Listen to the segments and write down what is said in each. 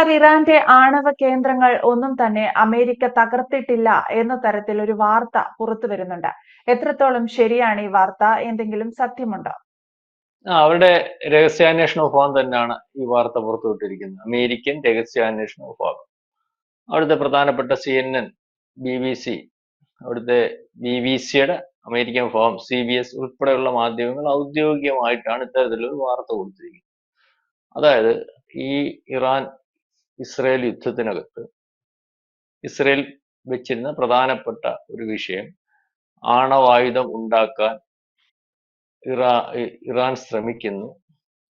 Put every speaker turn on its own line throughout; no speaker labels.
Sir ഇറാന്റെ ആണവ കേന്ദ്രങ്ങൾ ഒന്നും തന്നെ അമേരിക്ക തകർത്തിട്ടില്ല എന്ന തരത്തിൽ ഒരു വാർത്ത പുറത്തു വരുന്നുണ്ട്. എത്രത്തോളം ശരിയാണ് ഈ വാർത്ത? എന്തെങ്കിലും സത്യമുണ്ടോ?
അവരുടെ രഹസ്യാന്വേഷണ വിഭാഗം തന്നെയാണ് ഈ വാർത്ത പുറത്തുവിട്ടിരിക്കുന്നത്. അമേരിക്കൻ രഹസ്യാന്വേഷണ വിഭാഗം. അവിടുത്തെ പ്രധാനപ്പെട്ട C N N B B C അവിടുത്തെ ബി ബി സിയുടെ American form C B S ഉൾപ്പെടെയുള്ള മാധ്യമങ്ങൾ ഔദ്യോഗികമായിട്ടാണ് ഇത്തരത്തിലൊരു വാർത്ത കൊടുത്തിരിക്കുന്നത്. അതായത് ഈ ഇറാൻ ഇസ്രയേൽ യുദ്ധത്തിനകത്ത് ഇസ്രയേൽ വെച്ചിരുന്ന പ്രധാനപ്പെട്ട ഒരു വിഷയം ആണവായുധം ഉണ്ടാക്കാൻ ഇറാ ഇറാൻ ശ്രമിക്കുന്നു.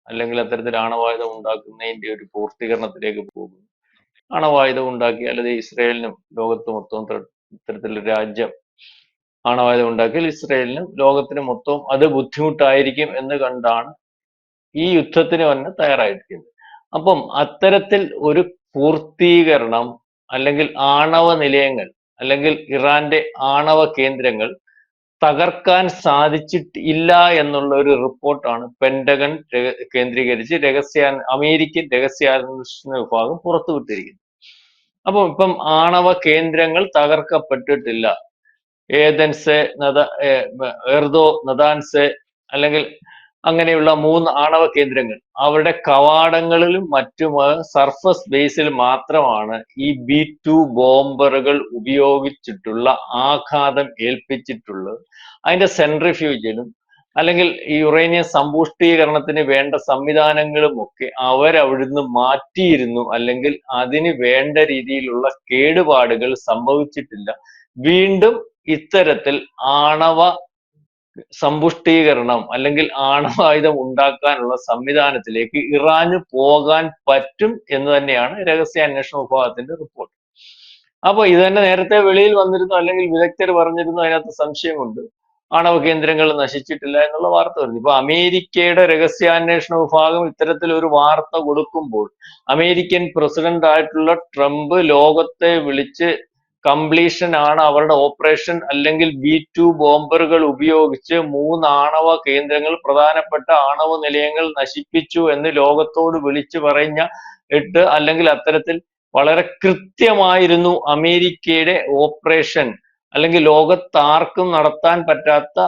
അല്ലെങ്കിൽ അത്തരത്തിൽ ആണവായുധം ഉണ്ടാക്കുന്നതിന്റെ ഒരു പൂർത്തീകരണത്തിലേക്ക് പോകുന്നു. ആണവായുധം ഉണ്ടാക്കി അല്ലെങ്കിൽ ഇസ്രയേലിനും ലോകത്ത് മൊത്തം ത്ര- ഇത്തരത്തിലൊരു രാജ്യം ആണവായുധം ഉണ്ടാക്കിയാൽ ഇസ്രയേലിനും ലോകത്തിന് മൊത്തവും അത് ബുദ്ധിമുട്ടായിരിക്കും എന്ന് കണ്ടാണ് ഈ യുദ്ധത്തിന് തന്നെ തയ്യാറായിരിക്കുന്നത്. അപ്പം അത്തരത്തിൽ ഒരു പൂർത്തീകരണം അല്ലെങ്കിൽ ആണവ നിലയങ്ങൾ അല്ലെങ്കിൽ ഇറാന്റെ ആണവ കേന്ദ്രങ്ങൾ തകർക്കാൻ സാധിച്ചിട്ടില്ല എന്നുള്ള ഒരു റിപ്പോർട്ടാണ് പെന്റഗൺ കേന്ദ്രീകരിച്ച് രഹസ്യ അമേരിക്കൻ രഹസ്യാന്വേഷണ വിഭാഗം പുറത്തുവിട്ടിരിക്കുന്നത്. അപ്പം ഇപ്പം ആണവ കേന്ദ്രങ്ങൾ തകർക്കപ്പെട്ടിട്ടില്ല. ഏതൻസ് നദ എർദോ നദാൻസ് അല്ലെങ്കിൽ അങ്ങനെയുള്ള മൂന്ന് ആണവ കേന്ദ്രങ്ങൾ. അവരുടെ കവാടങ്ങളിലും മറ്റും സർഫസ് ബേസിൽ മാത്രമാണ് ഈ ബി ടു ബോംബറുകൾ ഉപയോഗിച്ചിട്ടുള്ള ആഘാതം ഏൽപ്പിച്ചിട്ടുള്ളത്. അതിന്റെ സെൻട്രിഫ്യൂജിലും അല്ലെങ്കിൽ ഈ യുറേനിയം സമ്പുഷ്ടീകരണത്തിന് വേണ്ട സംവിധാനങ്ങളും ഒക്കെ അവരവിടുന്ന് മാറ്റിയിരുന്നു. അല്ലെങ്കിൽ അതിന് വേണ്ട രീതിയിലുള്ള കേടുപാടുകൾ സംഭവിച്ചിട്ടില്ല. വീണ്ടും ഇത്തരത്തിൽ ആണവ സമ്പുഷ്ടീകരണം അല്ലെങ്കിൽ ആണവായുധം ഉണ്ടാക്കാനുള്ള സംവിധാനത്തിലേക്ക് ഇറാന് പോകാൻ പറ്റും എന്ന് തന്നെയാണ് രഹസ്യാന്വേഷണ വിഭാഗത്തിന്റെ റിപ്പോർട്ട്. അപ്പൊ ഇത് തന്നെ നേരത്തെ വെളിയിൽ വന്നിരുന്നു അല്ലെങ്കിൽ വിദഗ്ധർ പറഞ്ഞിരുന്നു അതിനകത്ത് സംശയമുണ്ട്. ആണവ കേന്ദ്രങ്ങൾ നശിച്ചിട്ടില്ല എന്നുള്ള വാർത്ത വരുന്നു. ഇപ്പൊ അമേരിക്കയുടെ രഹസ്യാന്വേഷണ വിഭാഗം ഇത്തരത്തിൽ ഒരു വാർത്ത കൊടുക്കുമ്പോൾ അമേരിക്കൻ പ്രസിഡന്റ് ആയിട്ടുള്ള ട്രംപ് ലോകത്തെ വിളിച്ച് കംപ്ലീഷൻ ആണ് അവരുടെ ഓപ്പറേഷൻ അല്ലെങ്കിൽ ബി ടു ബോംബറുകൾ ഉപയോഗിച്ച് മൂന്ന് ആണവ കേന്ദ്രങ്ങൾ പ്രധാനപ്പെട്ട ആണവ നിലയങ്ങൾ നശിപ്പിച്ചു എന്ന് ലോകത്തോട് വിളിച്ചു പറഞ്ഞ ഇട്ട് അല്ലെങ്കിൽ അത്തരത്തിൽ വളരെ കൃത്യമായിരുന്നു അമേരിക്കയുടെ ഓപ്പറേഷൻ അല്ലെങ്കിൽ ലോകത്താർക്കും നടത്താൻ പറ്റാത്ത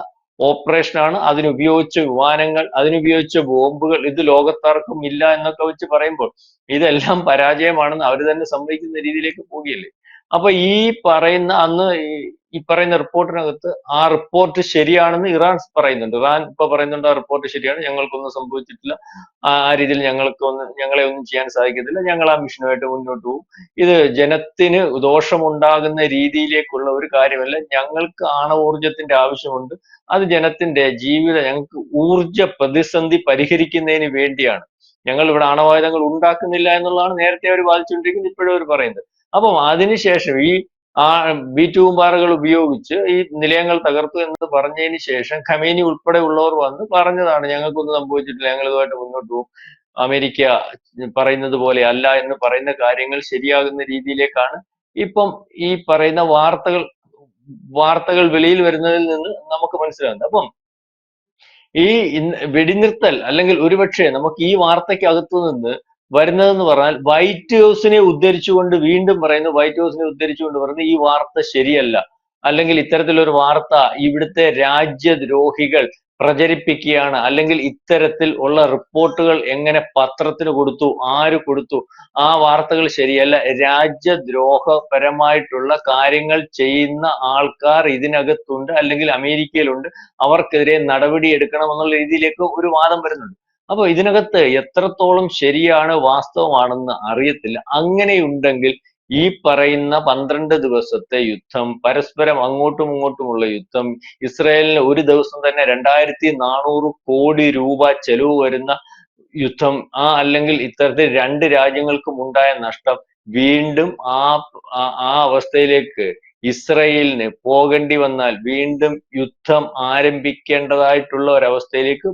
ഓപ്പറേഷനാണ് അതിനുപയോഗിച്ച വിമാനങ്ങൾ അതിനുപയോഗിച്ച ബോംബുകൾ. ഇത് ലോകത്താർക്കും ഇല്ല എന്നൊക്കെ വെച്ച് പറയുമ്പോൾ ഇതെല്ലാം പരാജയമാണെന്ന് അവർ തന്നെ സമ്മതിക്കുന്ന രീതിയിലേക്ക് പോവുകയല്ലേ? അപ്പൊ ഈ പറയുന്ന അന്ന് ഈ- പറയുന്ന റിപ്പോർട്ടിനകത്ത് ആ റിപ്പോർട്ട് ശരിയാണെന്ന് ഇറാൻ പറയുന്നുണ്ട്. ഇറാൻ ഇപ്പൊ പറയുന്നുണ്ട് ആ റിപ്പോർട്ട് ശരിയാണ്. ഞങ്ങൾക്കൊന്നും സംഭവിച്ചിട്ടില്ല. ആ രീതിയിൽ ഞങ്ങൾക്ക് ഒന്ന് ഞങ്ങളെ ഒന്നും ചെയ്യാൻ സാധിക്കത്തില്ല. ഞങ്ങൾ ആ മിഷനുമായിട്ട് മുന്നോട്ട് പോകും. ഇത് ജനത്തിന് ദോഷമുണ്ടാകുന്ന രീതിയിലേക്കുള്ള ഒരു കാര്യമല്ല. ഞങ്ങൾക്ക് ആണവോർജത്തിന്റെ ആവശ്യമുണ്ട്. അത് ജനത്തിന്റെ ജീവിത ഞങ്ങൾക്ക് ഊർജ പ്രതിസന്ധി പരിഹരിക്കുന്നതിന് വേണ്ടിയാണ്. ഞങ്ങൾ ഇവിടെ ആണവായുധങ്ങൾ ഉണ്ടാക്കുന്നില്ല എന്നുള്ളതാണ് നേരത്തെ അവർ വാദിച്ചുകൊണ്ടിരിക്കുന്നത്. ഇപ്പോഴും അവർ പറയുന്നത്. അപ്പം അതിനുശേഷം ഈ ആ ബി പാറകൾ ഉപയോഗിച്ച് ഈ നിലയങ്ങൾ തകർത്തു എന്ന് പറഞ്ഞതിന് ശേഷം ഖമേനി ഉൾപ്പെടെ ഉള്ളവർ വന്ന് പറഞ്ഞതാണ് ഞങ്ങൾക്കൊന്നും സംഭവിച്ചിട്ടില്ല. ഞങ്ങൾ ഇതുമായിട്ട് മുന്നോട്ട് പോകും. അമേരിക്ക പറയുന്നത് പോലെ അല്ല എന്ന് പറയുന്ന കാര്യങ്ങൾ ശരിയാകുന്ന രീതിയിലേക്കാണ്. ഇപ്പം ഈ പറയുന്ന വാർത്തകൾ വാർത്തകൾ വെളിയിൽ വരുന്നതിൽ നിന്ന് നമുക്ക് മനസ്സിലാകുന്നത്. അപ്പം ഈ വെടിനിർത്തൽ അല്ലെങ്കിൽ ഒരുപക്ഷെ നമുക്ക് ഈ വാർത്തയ്ക്കകത്തു നിന്ന് വരുന്നതെന്ന് പറഞ്ഞാൽ വൈറ്റ് ഹൗസിനെ ഉദ്ധരിച്ചുകൊണ്ട് വീണ്ടും പറയുന്നു വൈറ്റ് ഹൗസിനെ ഉദ്ധരിച്ചുകൊണ്ട് പറയുന്നു ഈ വാർത്ത ശരിയല്ല. അല്ലെങ്കിൽ ഇത്തരത്തിലൊരു വാർത്ത ഇവിടുത്തെ രാജ്യദ്രോഹികൾ പ്രചരിപ്പിക്കുകയാണ്. അല്ലെങ്കിൽ ഇത്തരത്തിൽ ഉള്ള റിപ്പോർട്ടുകൾ എങ്ങനെ പത്രത്തിന് കൊടുത്തു ആര് കൊടുത്തു ആ വാർത്തകൾ ശരിയല്ല. രാജ്യദ്രോഹപരമായിട്ടുള്ള കാര്യങ്ങൾ ചെയ്യുന്ന ആൾക്കാർ ഇതിനകത്തുണ്ട്. അല്ലെങ്കിൽ അമേരിക്കയിലുണ്ട്. അവർക്കെതിരെ നടപടി എടുക്കണം എന്നുള്ള രീതിയിലേക്ക് ഒരു വാദം വരുന്നുണ്ട്. അപ്പൊ ഇതിനകത്ത് എത്രത്തോളം ശരിയാണ് വാസ്തവമാണെന്ന് അറിയത്തില്ല. അങ്ങനെയുണ്ടെങ്കിൽ ഈ പറയുന്ന പന്ത്രണ്ട് ദിവസത്തെ യുദ്ധം പരസ്പരം അങ്ങോട്ടും ഇങ്ങോട്ടുമുള്ള യുദ്ധം ഇസ്രായേലിന് ഒരു ദിവസം തന്നെ രണ്ടായിരത്തി നാനൂറ് കോടി രൂപ ചെലവ് വരുന്ന യുദ്ധം ആ അല്ലെങ്കിൽ ഇത്തരത്തിൽ രണ്ട് രാജ്യങ്ങൾക്കും ഉണ്ടായ നഷ്ടം വീണ്ടും ആ- ആ അവസ്ഥയിലേക്ക് ഇസ്രയേലിന് പോകേണ്ടി വന്നാൽ വീണ്ടും യുദ്ധം ആരംഭിക്കേണ്ടതായിട്ടുള്ള ഒരവസ്ഥയിലേക്ക്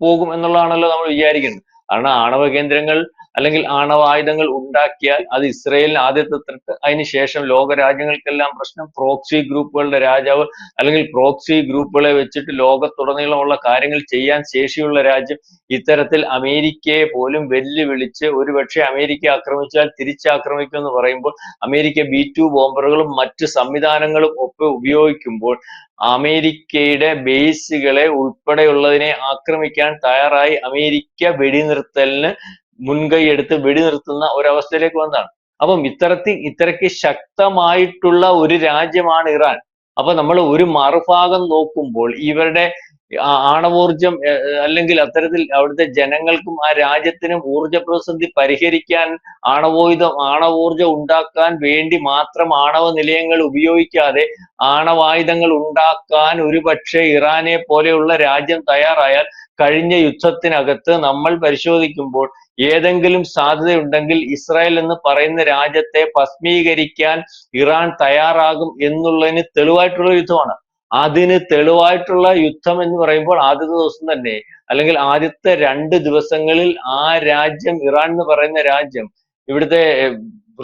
പോകും എന്നുള്ളതാണല്ലോ നമ്മൾ വിചാരിക്കുന്നത്. കാരണം ആണവ കേന്ദ്രങ്ങൾ അല്ലെങ്കിൽ ആണവായുധങ്ങൾ ഉണ്ടാക്കിയാൽ അത് ഇസ്രയേലിന് ആദ്യത്തെ ത്രെട്ട് ലോക രാജ്യങ്ങൾക്കെല്ലാം പ്രശ്നം. പ്രോക്സി ഗ്രൂപ്പുകളുടെ രാജാവ് അല്ലെങ്കിൽ പ്രോക്സി ഗ്രൂപ്പുകളെ വെച്ചിട്ട് ലോകത്തുടനീളമുള്ള കാര്യങ്ങൾ ചെയ്യാൻ ശേഷിയുള്ള രാജ്യം ഇത്തരത്തിൽ അമേരിക്കയെ പോലും വെല്ലുവിളിച്ച് ഒരുപക്ഷെ അമേരിക്ക ആക്രമിച്ചാൽ തിരിച്ചാക്രമിക്കും എന്ന് പറയുമ്പോൾ അമേരിക്ക ബി ടു ബോംബറുകളും മറ്റ് സംവിധാനങ്ങളും ഒക്കെ ഉപയോഗിക്കുമ്പോൾ അമേരിക്കയുടെ ബേസുകളെ ഉൾപ്പെടെയുള്ളതിനെ ആക്രമിക്കാൻ തയ്യാറായി അമേരിക്ക വെടിനിർത്തലിന് മുൻകൈ എടുത്ത് വെടിനിർത്തുന്ന ഒരവസ്ഥയിലേക്ക് വന്നതാണ്. അപ്പം ഇത്തരത്തിൽ ഇത്രയ്ക്ക് ശക്തമായിട്ടുള്ള ഒരു രാജ്യമാണ് ഇറാൻ. അപ്പൊ നമ്മൾ ഒരു മറുഭാഗം നോക്കുമ്പോൾ ഇവരുടെ ആണവോർജം അല്ലെങ്കിൽ അത്തരത്തിൽ അവിടുത്തെ ജനങ്ങൾക്കും ആ രാജ്യത്തിനും ഊർജ പ്രതിസന്ധി പരിഹരിക്കാൻ ആണവോയുധം ആണവോർജം ഉണ്ടാക്കാൻ വേണ്ടി മാത്രം ആണവ നിലയങ്ങൾ ഉപയോഗിക്കാതെ ആണവായുധങ്ങൾ ഉണ്ടാക്കാൻ ഒരുപക്ഷെ ഇറാനെ പോലെയുള്ള രാജ്യം തയ്യാറായാൽ കഴിഞ്ഞ യുദ്ധത്തിനകത്ത് നമ്മൾ പരിശോധിക്കുമ്പോൾ ഏതെങ്കിലും സാധ്യതയുണ്ടെങ്കിൽ ഇസ്രായേൽ എന്ന് പറയുന്ന രാജ്യത്തെ ഭസ്മീകരിക്കാൻ ഇറാൻ തയ്യാറാകും എന്നുള്ളതിന് തെളിവായിട്ടുള്ള യുദ്ധമാണ്. അതിന് തെളിവായിട്ടുള്ള യുദ്ധം എന്ന് പറയുമ്പോൾ ആദ്യത്തെ ദിവസം തന്നെ അല്ലെങ്കിൽ ആദ്യത്തെ രണ്ട് ദിവസങ്ങളിൽ ആ രാജ്യം ഇറാൻ എന്ന് പറയുന്ന രാജ്യം ഇവിടുത്തെ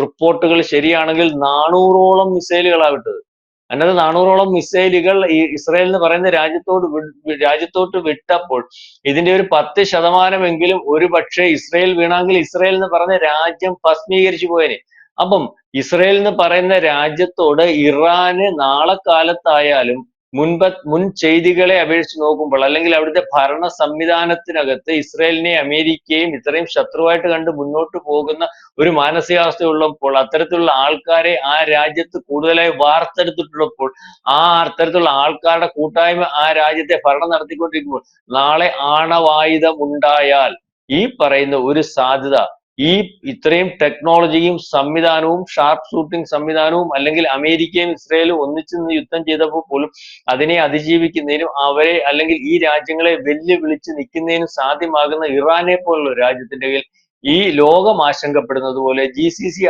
റിപ്പോർട്ടുകൾ ശരിയാണെങ്കിൽ നാനൂറോളം മിസൈലുകളാണ് വിട്ടത്. അതിനകത്ത് നാനൂറോളം മിസൈലുകൾ ഈ ഇസ്രായേൽ എന്ന് പറയുന്ന രാജ്യത്തോട് രാജ്യത്തോട്ട് വിട്ടപ്പോൾ ഇതിന്റെ ഒരു പത്ത് ശതമാനമെങ്കിലും ഒരു പക്ഷേ ഇസ്രായേൽ വീണെങ്കിൽ ഇസ്രായേൽ എന്ന് പറഞ്ഞ രാജ്യം ഭസ്മീകരിച്ചു പോയേനെ. അപ്പം ഇസ്രായേൽ എന്ന് പറയുന്ന രാജ്യത്തോട് ഇറാന് നാളെ കാലത്തായാലും മുൻപ് മുൻ ചെയ്തികളെ അപേക്ഷിച്ച് നോക്കുമ്പോൾ അല്ലെങ്കിൽ അവിടുത്തെ ഭരണ സംവിധാനത്തിനകത്ത് ഇസ്രായേലിനെ അമേരിക്കയും ഇത്രയും ശത്രുവായിട്ട് കണ്ട് മുന്നോട്ട് പോകുന്ന ഒരു മാനസികാവസ്ഥയുള്ളപ്പോൾ അത്തരത്തിലുള്ള ആൾക്കാരെ ആ രാജ്യത്ത് കൂടുതലായി വാർത്തെടുത്തിട്ടുള്ളപ്പോൾ ആ അത്തരത്തിലുള്ള ആൾക്കാരുടെ കൂട്ടായ്മ ആ രാജ്യത്തെ ഭരണം നടത്തിക്കൊണ്ടിരിക്കുമ്പോൾ നാളെ ആണവായുധം ഉണ്ടായാൽ ഈ പറയുന്ന ഒരു സാധ്യത ഈ ഇത്രയും ടെക്നോളജിയും സംവിധാനവും ഷാർപ്പ് ഷൂട്ടിംഗ് സംവിധാനവും അല്ലെങ്കിൽ അമേരിക്കയും ഇസ്രയേലും ഒന്നിച്ച് യുദ്ധം ചെയ്തപ്പോൾ പോലും അതിനെ അതിജീവിക്കുന്നതിനും അവരെ അല്ലെങ്കിൽ ഈ രാജ്യങ്ങളെ വെല്ലുവിളിച്ച് നിൽക്കുന്നതിനും സാധ്യമാകുന്ന ഇറാനെ പോലുള്ള രാജ്യത്തിന്റെ കയ്യിൽ ഈ ലോകം ആശങ്കപ്പെടുന്നത് പോലെ ജി സി സി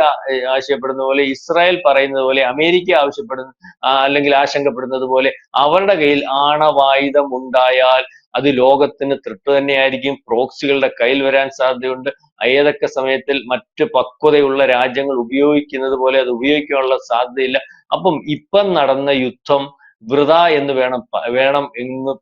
ആശയപ്പെടുന്ന പോലെ ഇസ്രായേൽ പറയുന്നത് പോലെ അമേരിക്ക ആവശ്യപ്പെടുന്ന അല്ലെങ്കിൽ ആശങ്കപ്പെടുന്നത് പോലെ അവരുടെ കയ്യിൽ ആണവായുധം ഉണ്ടായാൽ അത് ലോകത്തിന് തൃപ്തി തന്നെയായിരിക്കും. പ്രോക്സികളുടെ കയ്യിൽ വരാൻ സാധ്യതയുണ്ട്. ഏതൊക്കെ സമയത്തിൽ മറ്റ് പക്വതയുള്ള രാജ്യങ്ങൾ ഉപയോഗിക്കുന്നത് പോലെ അത് ഉപയോഗിക്കാനുള്ള സാധ്യതയില്ല. അപ്പം ഇപ്പം നടന്ന യുദ്ധം വൃത എന്ന് വേണം വേണം എന്ന്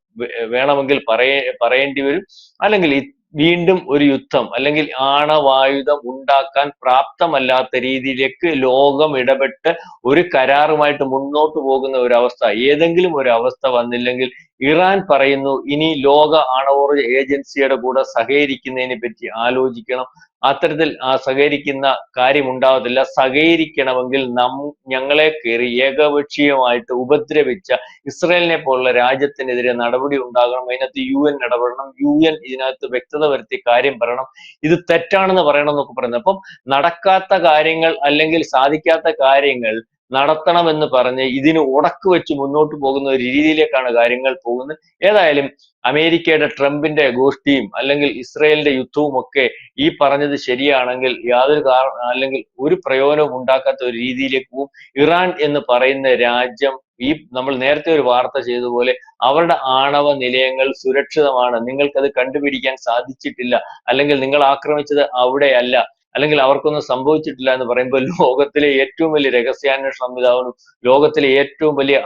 വേണമെങ്കിൽ പറയേ പറയേണ്ടി വരും. അല്ലെങ്കിൽ വീണ്ടും ഒരു യുദ്ധം അല്ലെങ്കിൽ ആണവായുധം ഉണ്ടാക്കാൻ പ്രാപ്തമല്ലാത്ത രീതിയിലേക്ക് ലോകം ഇടപെട്ട് ഒരു കരാറുമായിട്ട് മുന്നോട്ട് പോകുന്ന ഒരു അവസ്ഥ ഏതെങ്കിലും ഒരു അവസ്ഥ വന്നില്ലെങ്കിൽ ഇറാൻ പറയുന്നു ഇനി ലോക ആണവോർജ ഏജൻസിയുടെ കൂടെ സഹകരിക്കുന്നതിനെ പറ്റി ആലോചിക്കണം. അത്തരത്തിൽ ആ സഹകരിക്കുന്ന കാര്യം ഉണ്ടാവത്തില്ല സഹകരിക്കണമെങ്കിൽ നം ഞങ്ങളെ കയറി ഏകപക്ഷീയമായിട്ട് ഉപദ്രവിച്ച ഇസ്രയേലിനെ പോലുള്ള രാജ്യത്തിനെതിരെ നടപടി ഉണ്ടാകണം. അതിനകത്ത് യു എൻ ഇടപെടണം. യു എൻ ഇതിനകത്ത് വ്യക്തത വരുത്തി കാര്യം പറയണം. ഇത് തെറ്റാണെന്ന് പറയണം എന്നൊക്കെ പറയുന്നത്. അപ്പം നടക്കാത്ത കാര്യങ്ങൾ അല്ലെങ്കിൽ സാധിക്കാത്ത കാര്യങ്ങൾ നടത്തണമെന്ന് പറഞ്ഞ് ഇതിന് ഉടക്ക് വെച്ച് മുന്നോട്ട് പോകുന്ന ഒരു രീതിയിലേക്കാണ് കാര്യങ്ങൾ പോകുന്നത്. ഏതായാലും അമേരിക്കയുടെ ട്രംപിന്റെ ഗോഷ്ഠിയും അല്ലെങ്കിൽ ഇസ്രയേലിന്റെ യുദ്ധവും ഒക്കെ ഈ പറഞ്ഞത് ശരിയാണെങ്കിൽ യാതൊരു കാരണം അല്ലെങ്കിൽ ഒരു പ്രയോജനവും ഉണ്ടാക്കാത്ത ഒരു രീതിയിലേക്ക് പോകും. ഇറാൻ എന്ന് പറയുന്ന രാജ്യം ഈ നമ്മൾ നേരത്തെ ഒരു വാർത്ത ചെയ്തതുപോലെ അവരുടെ ആണവ നിലയങ്ങൾ സുരക്ഷിതമാണ്. നിങ്ങൾക്കത് കണ്ടുപിടിക്കാൻ സാധിച്ചിട്ടില്ല. അല്ലെങ്കിൽ നിങ്ങൾ ആക്രമിച്ചത് അവിടെയല്ല. അല്ലെങ്കിൽ അവർക്കൊന്നും സംഭവിച്ചിട്ടില്ല എന്ന് പറയുമ്പോൾ ലോകത്തിലെ ഏറ്റവും വലിയ രഹസ്യാന്വേഷണ സംവിധാനവും ലോകത്തിലെ ഏറ്റവും വലിയ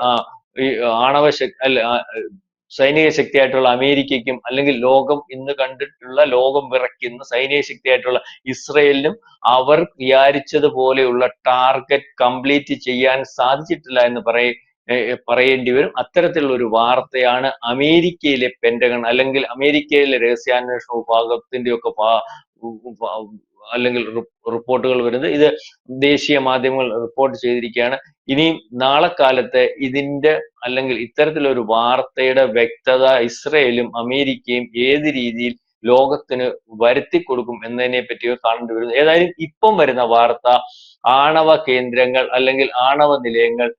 ഈ ആണവ ശക്തി അല്ല സൈനിക ശക്തിയായിട്ടുള്ള അമേരിക്കയ്ക്കും അല്ലെങ്കിൽ ലോകം ഇന്ന് കണ്ടിട്ടുള്ള ലോകം വിറയ്ക്കുന്ന സൈനിക ശക്തിയായിട്ടുള്ള ഇസ്രയേലിനും അവർ വിചാരിച്ചതുപോലെയുള്ള ടാർഗറ്റ് കംപ്ലീറ്റ് ചെയ്യാൻ സാധിച്ചിട്ടില്ല എന്ന് പറയ പറയേണ്ടി വരും. അത്തരത്തിലുള്ള ഒരു വാർത്തയാണ് അമേരിക്കയിലെ പെന്റഗൺ അല്ലെങ്കിൽ അമേരിക്കയിലെ രഹസ്യാന്വേഷണ വിഭാഗത്തിന്റെ ഒക്കെ അല്ലെങ്കിൽ റിപ്പോർട്ടുകൾ വരുന്നത്. ഇത് ദേശീയ മാധ്യമങ്ങൾ റിപ്പോർട്ട് ചെയ്തിരിക്കുകയാണ്. ഇനിയും നാളെ കാലത്ത് ഇതിന്റെ അല്ലെങ്കിൽ ഇത്തരത്തിലൊരു വാർത്തയുടെ വ്യക്തത ഇസ്രയേലും അമേരിക്കയും ഏത് രീതിയിൽ ലോകത്തിന് വരുത്തി കൊടുക്കും എന്നതിനെ പറ്റിയോ കാണേണ്ടി വരുന്നു ഏതായാലും ഇപ്പം വരുന്ന വാർത്ത ആണവ കേന്ദ്രങ്ങൾ അല്ലെങ്കിൽ ആണവ നിലയങ്ങൾ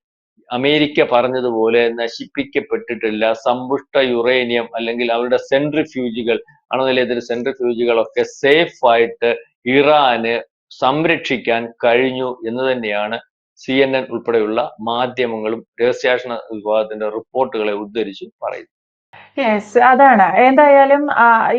അമേരിക്ക പറഞ്ഞതുപോലെ നശിപ്പിക്കപ്പെട്ടിട്ടില്ല. സമ്പുഷ്ട യുറേനിയം അല്ലെങ്കിൽ അവരുടെ സെൻട്രിഫ്യൂജുകൾ അണുനിലയത്തിലെ സെൻട്രിഫ്യൂജുകളൊക്കെ സേഫ് ആയിട്ട് ഇറാന് സംരക്ഷിക്കാൻ കഴിഞ്ഞു എന്ന് തന്നെയാണ് സി എൻ എൻ ഉൾപ്പെടെയുള്ള മാധ്യമങ്ങളും രഹസ്യാന്വേഷണ വിഭാഗത്തിന്റെ റിപ്പോർട്ടുകളെ ഉദ്ധരിച്ച് പറയുന്നത്.
യെസ് അതാണ്. എന്തായാലും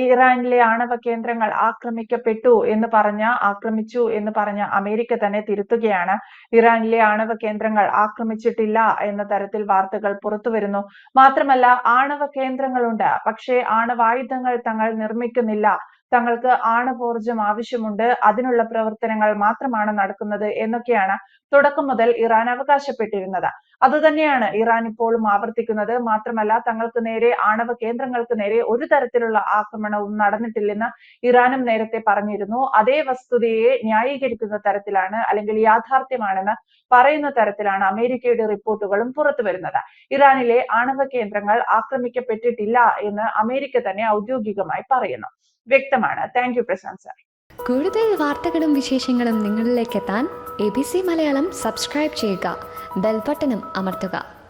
ഇറാനിലെ ആണവ കേന്ദ്രങ്ങൾ ആക്രമിക്കപ്പെട്ടു എന്ന് പറഞ്ഞ ആക്രമിച്ചു എന്ന് പറഞ്ഞ അമേരിക്ക തന്നെ തിരുത്തുകയാണ്. ഇറാനിലെ ആണവ കേന്ദ്രങ്ങൾ ആക്രമിച്ചിട്ടില്ല എന്ന തരത്തിൽ വാർത്തകൾ പുറത്തു വരുന്നു മാത്രമല്ല ആണവ കേന്ദ്രങ്ങളുണ്ട്. പക്ഷേ ആണവായുധങ്ങൾ തങ്ങൾ നിർമ്മിക്കുന്നില്ല. തങ്ങൾക്ക് ആണവോർജം ആവശ്യമുണ്ട്. അതിനുള്ള പ്രവർത്തനങ്ങൾ മാത്രമാണ് നടക്കുന്നത് എന്നൊക്കെയാണ് തുടക്കം മുതൽ ഇറാൻ അവകാശപ്പെട്ടിരുന്നത്. അതുതന്നെയാണ് ഇറാൻ ഇപ്പോഴും ആവർത്തിക്കുന്നത്. മാത്രമല്ല തങ്ങൾക്ക് നേരെ ആണവ കേന്ദ്രങ്ങൾക്ക് നേരെ ഒരു തരത്തിലുള്ള ആക്രമണവും നടന്നിട്ടില്ലെന്ന് ഇറാനും നേരത്തെ പറഞ്ഞിരുന്നു. അതേ വസ്തുതയെ ന്യായീകരിക്കുന്ന തരത്തിലാണ് അല്ലെങ്കിൽ യാഥാർത്ഥ്യമാണെന്ന് പറയുന്ന തരത്തിലാണ് അമേരിക്കയുടെ റിപ്പോർട്ടുകളും പുറത്തു വരുന്നത്. ഇറാനിലെ ആണവ കേന്ദ്രങ്ങൾ ആക്രമിക്കപ്പെട്ടിട്ടില്ല എന്ന് അമേരിക്ക തന്നെ ഔദ്യോഗികമായി പറയുന്നു. വ്യക്തമാണ്. താങ്ക് യു പ്രശാന്ത് സാർ
കൂടുതൽ വാർത്തകളും വിശേഷങ്ങളും നിങ്ങളിലേക്ക് എത്താൻ A B C Malayalam subscribe ചെയ്യുക. ബെൽബട്ടനും അമർത്തുക.